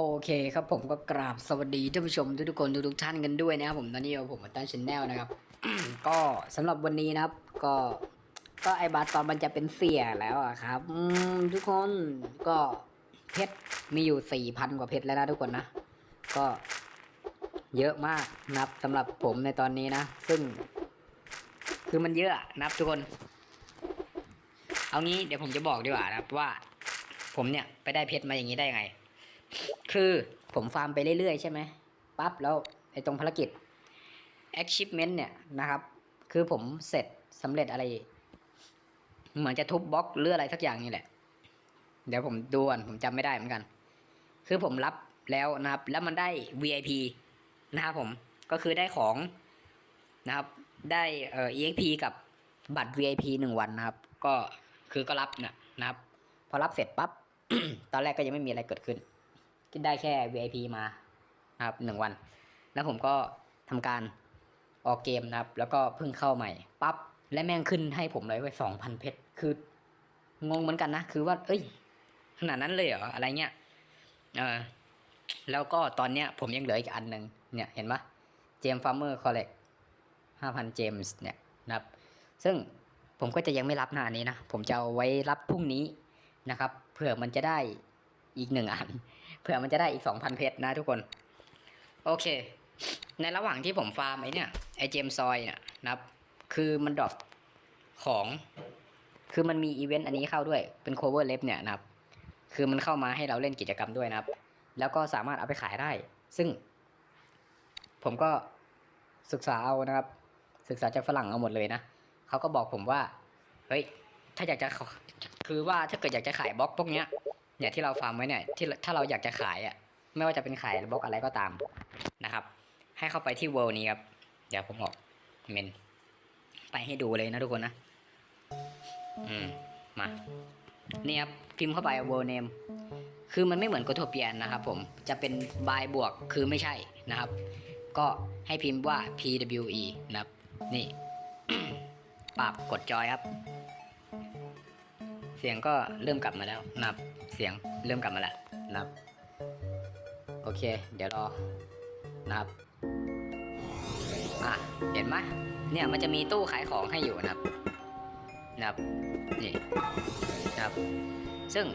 โอเคครับผมก็กราบสวัสดีท่านผู้ชมทุกๆคนทุกๆท่านกันด้วยนะครับผมตอนนี้ผมมาตั้งชแนลนะครับ ก็สำหรับวันนี้นะครับ ก็ก็ไอบาตอนมันจะเป็นเสียแล้วอะครับทุกคนก็เพชรมีอยู่สี่พันกว่าเพชรแล้วนะทุกคนนะ ก็เยอะมากนับสำหรับผมในตอนนี้นะ ซึ่ง คือมันเยอะอะนับทุกคน เอางี้เดี๋ยวผมจะบอกดีกว่านะครับว่า ผมเนี่ยไปได้เพชรมาอย่างนี้ได้ไง คือผมฟาร์มไปเรื่อยๆใช่ไหมปั๊บแล้วไอ้ตรงภารกิจ achievement เนี่ยนะครับ คือผมเสร็จสำเร็จอะไร เหมือนจะทุบบล็อกหรืออะไรสักอย่างนี่แหละ เดี๋ยวผมดูก่อนผมจำไม่ได้เหมือนกัน คือผมรับแล้วนะครับ แล้วมันได้ VIP นะครับผมก็คือได้ของนะครับ ได้เอ่อ EXP กับบัตร VIP หนึ่งวันนะครับ ก็คือก็รับนี่ยนะครับ พอรับเสร็จปั๊บ ตอนแรกก็ยังไม่มีอะไรเกิดขึ้น ก็ได้แค่ VIP มาครับหนึ่งวัน แล้วผมก็ทำการออกเกมนะครับ แล้วก็เพิ่งเข้าใหม่ปั๊บและแม่งขึ้นให้ผมเลยไว้สองพันเพชรคืองงเหมือนกันนะ คือว่า เอ้ย ขนาดนั้นเลยเหรอ อะไรเงี้ยเออแล้วก็ตอนเนี้ย ผมยังเหลืออีกอันหนึ่งเนี่ยเห็นปะเจมฟาร์เมอร์คอลเลกห้าพันเจมส์เนี่ยนะครับ ซึ่งผมก็จะยังไม่รับหน้านี้นะ ผมจะเอาไว้รับพรุ่งนี้นะครับ เผื่อมันจะได้อีกหนึ่งอัน เผื่อมันจะได้อีกสองพันเพชรนะทุกคน โอเค ในระหว่างที่ผมฟาร์มไอเนี่ยไอเจมซอยเนี่ยนะครับ คือมันดรอปของ คือมันมีอีเวนต์อันนี้เข้าด้วยเป็น cover lab เนี่ยนะครับ คือมันเข้ามาให้เราเล่นกิจกรรมด้วยนะครับ แล้วก็สามารถเอาไปขายได้ ซึ่ง ผมก็ศึกษาเอานะครับ ศึกษาจากฝรั่งเอาหมดเลยนะเขาก็บอกผมว่า เฮ้ย ถ้าอยากจะ คือว่าถ้าเกิดอยากจะขายบล็อกพวกเนี้ย เนี่ยที่เราฟาร์มไว้เนี่ยที่ถ้าเราอยากจะขายอะไม่ว่าจะเป็นขายบล็อกอะไรก็ตามนะครับ ให้เข้าไปที่เวิลด์นี้ครับ เดี๋ยวผมออกเมนไปให้ดูเลยนะทุกคนนะ อืม มา นี่ครับ พิมพ์เข้าไป world name คือมันไม่เหมือนก t โทเปียนนะครับผม จะเป็น by บวกคือไม่ใช่นะครับ ก็ให้พิมพ์ว่า pwe นะครับ นี่ ปรับกดจอยครับ เสียงก็เริ่มกลับมาแล้วนะครับ เสียงเริ่มกลับมาแล้วนะครับ โอเค เดี๋ยวรอนะครับอะเห็นไหมเนี่ยมันจะมีตู้ขายของให้อยู่นะครับนะครับนี่นะครับ ซึ่ง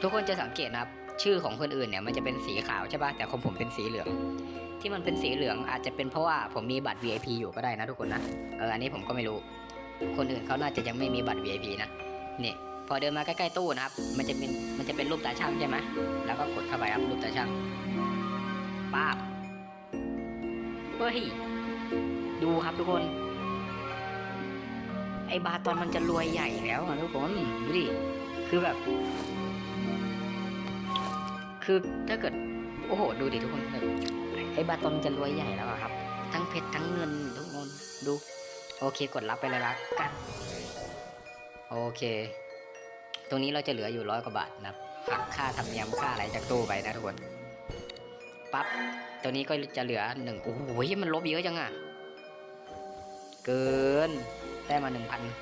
ทุกคนจะสังเกตนะครับ ชื่อของคนอื่นเนี่ยมันจะเป็นสีขาวใช่ปะแต่ของผมเป็นสีเหลือง ที่มันเป็นสีเหลืองอาจจะเป็นเพราะว่าผมมีบัตร VIP อยู่ก็ได้นะทุกคนนะเอออันนี้ผมก็ไม่รู้ คนอื่นเขาน่าจะยังไม่มีบัตร VIP นะนี่ อเดินมาใกล้ๆตู้นะครับ มันจะเป็นมันจะเป็นรูปตาช่างใช่ไหมแล้วก็กดเข้าไปครับรูปตาช่างป้าบเฮ้ยดูครับทุกคน ไอบาตอนมันจะรวยใหญ่แล้วอะทุกคนดูดิคือแบบ คือถ้าเกิดโอ้โห ดูดิทุกคนไอบาตอนมันจะรวยใหญ่แล้วอะครับ ทั้งเพชรทั้งเงินทุกคนดู โอเคกดรับไปเลยละกัน โอเค ตรงนี้เราจะเหลืออยู่ร้อยกว่าบาทนะครับหักค่าธรรมเนียมค่าอะไรจากตู้ไปนะทุกคนปั๊บตัวนี้ก็จะเหลือหนึ่งโอ้โหมันลบเยอะจังอะเกินได้มา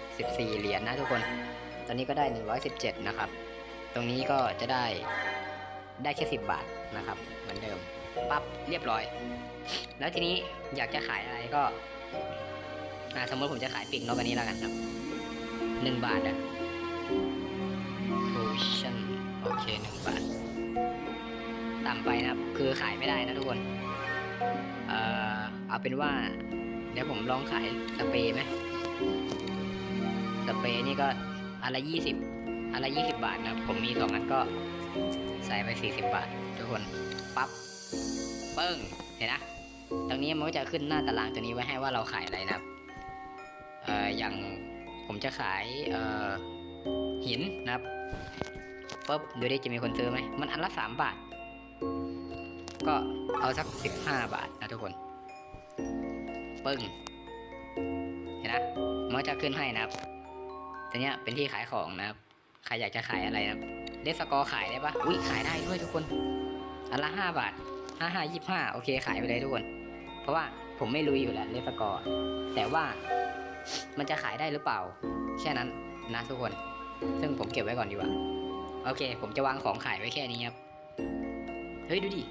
1,014 เหรียญนะทุกคน ตอนนี้ก็ได้ 117 นะครับ ตรงนี้ก็จะได้ได้แค่ 10 บาทนะครับ เหมือนเดิม ปั๊บ เรียบร้อย แล้วทีนี้อยากจะขายอะไรก็อ่าสมมติผมจะขายปีกนกอันนี้แล้วกันครับ 1 บาทอะำไปนะครับ คือขายไม่ได้นะทุกคน เอ่อเอาเป็นว่า เดี๋ยวผมลองขายสเปรย์ไหมสเปรย์นี่ก็อันละยี่สิบอันละยี่สิบบาทนะผมมีสองอันก็ใส่ไปสี่สิบาท ทุกคนปั๊บเปิ้งเห็นนะตรงนี้มันก็จะขึ้นหน้าตารางตัวนี้ไว้ให้ว่าเราขายอะไรนะครับเอ่ออย่างผมจะขายเอ่อหินนะครับปุ๊บดูดิจะมีคนซื้อไหมมันอันละสามบาท ก็เอาสักสิบห้าบาทนะทุกคน ปึ้ง เห็นนะมันจะขึ้นให้นะครับตัวเนี้ยเป็นที่ขายของนะครับ ใครอยากจะขายอะไรนะครับเลสกอขายได้ปะอุ้ยขายได้ด้วยทุกคน อันละห้าบาทห้าห้ายี่ห้าโอเคขายไปเลยทุกคน เพราะว่าผมไม่รู้อยู่แล้วเลสกอแต่ว่ามันจะขายได้หรือเปล่า แค่นั้นนะทุกคน ซึ่งผมเก็บไว้ก่อนดีกว่า โอเค ผมจะวางของขายไว้แค่นี้ครับ เฮ้ยดูดิ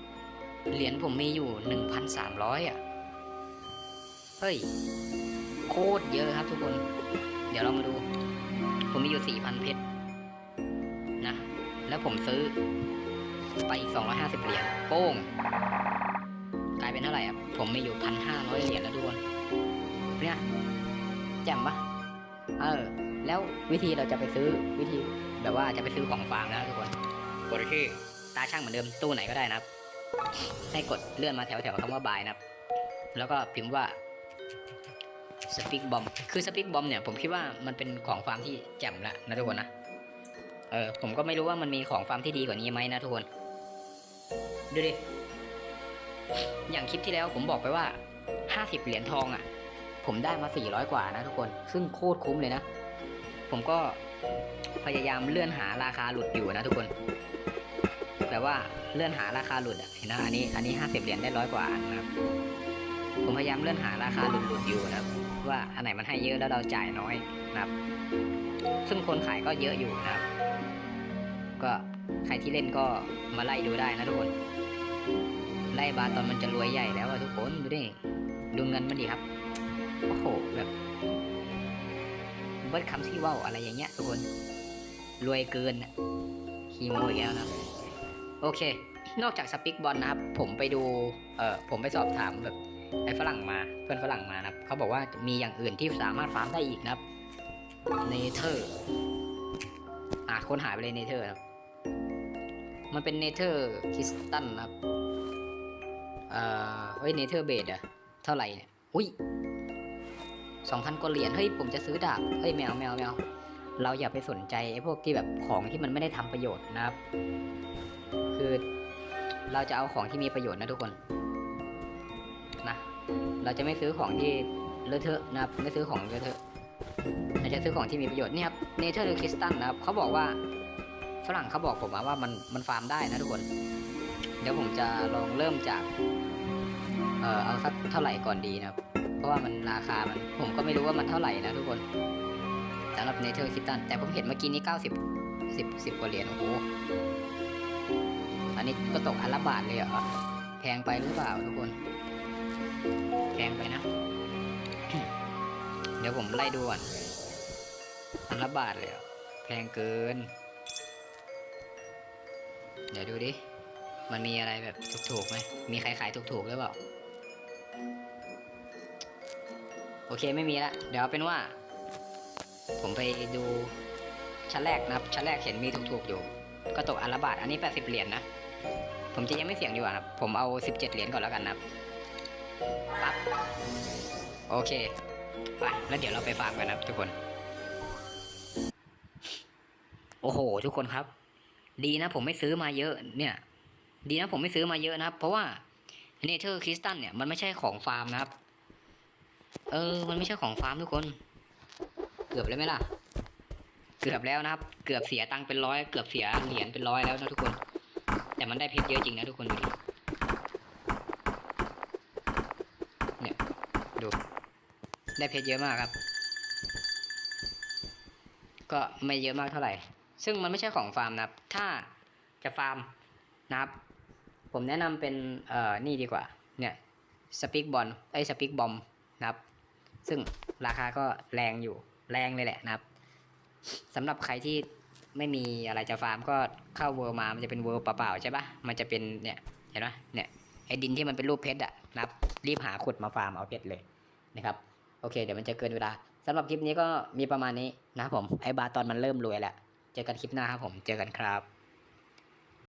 เหรียญผมมีอยู่หนึ่งพันสามร้อยอะ เฮ้ย โคตรเยอะครับทุกคน เดี๋ยวเรามาดู ผมมีอยู่สี่พันเพชร นะ แล้วผมซื้อ ไปอีกสองร้อยห้าสิบเหรียญ โป้ง กลายเป็นเท่าไหร่อะผมมีอยู่พันห้าร้อยเหรียญแล้วทุกคน เนี่ยแจ่มปะเออ แล้ววิธีเราจะไปซื้อวิธีแบบว่าจะไปซื้อของฟาร์มนะทุกคนกดที่ ตาช่างเหมือนเดิมตู้ไหนก็ได้นะครับ ให้กดเลื่อนมาแถวแถวๆคำว่าบายนะครับ แล้วก็พิมพ์ว่าสปิกบอมคือสปิกบอมเนี่ยผมคิดว่ามันเป็นของฟาร์มที่แจ่มละนะทุกคนนะเออผมก็ไม่รู้ว่ามันมีของฟาร์มที่ดีกว่านี้ไหมนะทุกคนดูดิอย่างคลิปที่แล้วผมบอกไปว่า 50 เหรียญทองอะ ผมได้มา 400 กว่านะทุกคน ซึ่งโคตรคุ้มเลยนะ ผมก็พยายามเลื่อนหาราคาหลุดอยู่นะทุกคน แบบว่าเลื่อนหาราคาหลุดอะเห็นนะอันนี้อันนี้50เหรียญได้ร้อยกว่านะครับ ผมพยายามเลื่อนหาราคาหลุดหลุดอยู่นะครับ ว่าอันไหนมันให้เยอะแล้วเราจ่ายน้อยนะครับ ซึ่งคนขายก็เยอะอยู่นะครับ ก็ใครที่เล่นก็มาไล่ดูได้นะทุกคนไล่บาตอนมันจะรวยใหญ่แล้วอะทุกคนดูดิดูเงินมันดีครับโอ้โหแบบเบิร์ดคำที่ว่าวอะไรอย่างเงี้ยทุกคน รวยเกินอะคีโมอีกแล้วนะ โอเค นอกจากสปิกบอลนะครับ ผมไปดูเออผมไปสอบถามแบบไอ้ฝรั่งมาเพื่อนฝรั่งมานะครับเขาบอกว่ามีอย่างอื่นที่สามารถฟาร์มได้อีกนะครับเนเธอร์อะค้นหาไปเลยเนเธอร์ครับมันเป็นเนเธอร์คริสตัลนะครับเอ่อเฮ้ยเนเธอร์เบดอะเท่าไหร่เนี่ยอุ้ยสองพันกว่าเหรียญเฮ้ยผมจะซื้อดาบเฮ้ยแมวแมวแมวเราอย่าไปสนใจไอ้พวกที่แบบของที่มันไม่ได้ทำประโยชน์นะครับ คือ เราจะเอาของที่มีประโยชน์นะทุกคนนะเราจะไม่ซื้อของที่เลอะเทอะนะครับ ไม่ซื้อของเลอะเทอะเราจะซื้อของที่มีประโยชน์นี่ครับเนเธอร์คริสตัลนะครับเขาบอกว่าฝรั่งเขาบอกผมมาว่ามันมันฟาร์มได้นะทุกคน เดี๋ยวผมจะลองเริ่มจากเออเอาสักเท่าไหร่ก่อนดีนะครับ เพราะว่ามันราคามันผมก็ไม่รู้ว่ามันเท่าไหร่นะทุกคนสำหรับเนเธอร์คิตันแต่ผมเห็นเมื่อกี้นี้90 10 10กว่าเหรียญโอ้โห อันนี้ก็ตกอันละบาทเลยเหรอแพงไปหรือเปล่าทุกคน แพงไปนะ เดี๋ยวผมไล่ดูก่อนอันละบาทเลยเหรอแพงเกิน เดี๋ยวดูดิ มันมีอะไรแบบถูกๆไหม มีใครขายถูกๆหรือเปล่า โอเคไม่มีละ เดี๋ยวเอาเป็นว่า ผมไปดูชั้นแรกนะครับ ชั้นแรกเห็นมีถูกๆอยู่ ก็ตกอันละบาท อันนี้ 80 เหรียญนะ ผมจะยังไม่เสี่ยงดีกว่าครับ ผมเอา 17 เหรียญก่อนแล้วกันนะครับปั๊บโอเคไปแล้วเดี๋ยวเราไปฟาร์มกันนะครับทุกคน โอ้โห ทุกคนครับ ดีนะ ผมไม่ซื้อมาเยอะ เนี่ย ดีนะผมไม่ซื้อมาเยอะนะครับ เพราะว่าเนเธอร์คริสตันเนี่ยมันไม่ใช่ของฟาร์มนะครับ เออ มันไม่ใช่ของฟาร์มทุกคน เกือบแล้วไหมล่ะ เกือบแล้วนะครับ เกือบเสียตังค์เป็นร้อย เกือบเสียเหรียญเป็นร้อยแล้วนะทุกคน แต่มันได้เพชรเยอะจริงนะทุกคนดูดิเนี่ยดู ได้เพชรเยอะมากครับ ก็ไม่เยอะมากเท่าไหร่ ซึ่งมันไม่ใช่ของฟาร์มนะครับ ถ้าจะฟาร์มนะครับ ผมแนะนำเป็นเอ่อนี่ดีกว่า เนี่ยสปิกบอลไอ้สปิกบอมนะครับ ซึ่งราคาก็แรงอยู่แรงเลยแหละนะครับสำหรับใครที่ ไม่มีอะไรจะฟาร์มก็เข้าเวิร์มา มันจะเป็นเวิร์เปล่าๆใช่ปะมันจะเป็นเนี่ยเห็นไหมเนี่ยไอ้ดินที่มันเป็นรูปเพชรอะนะครับรีบหาขุดมาฟาร์มเอาเพชรเลยนะครับโอเคเดี๋ยวมันจะเกินเวลาสำหรับคลิปนี้ก็มีประมาณนี้นะครับผมไอ้บาตอนมันเริ่มรวยแล้วเจอกันคลิปหน้าครับผมเจอกันครับ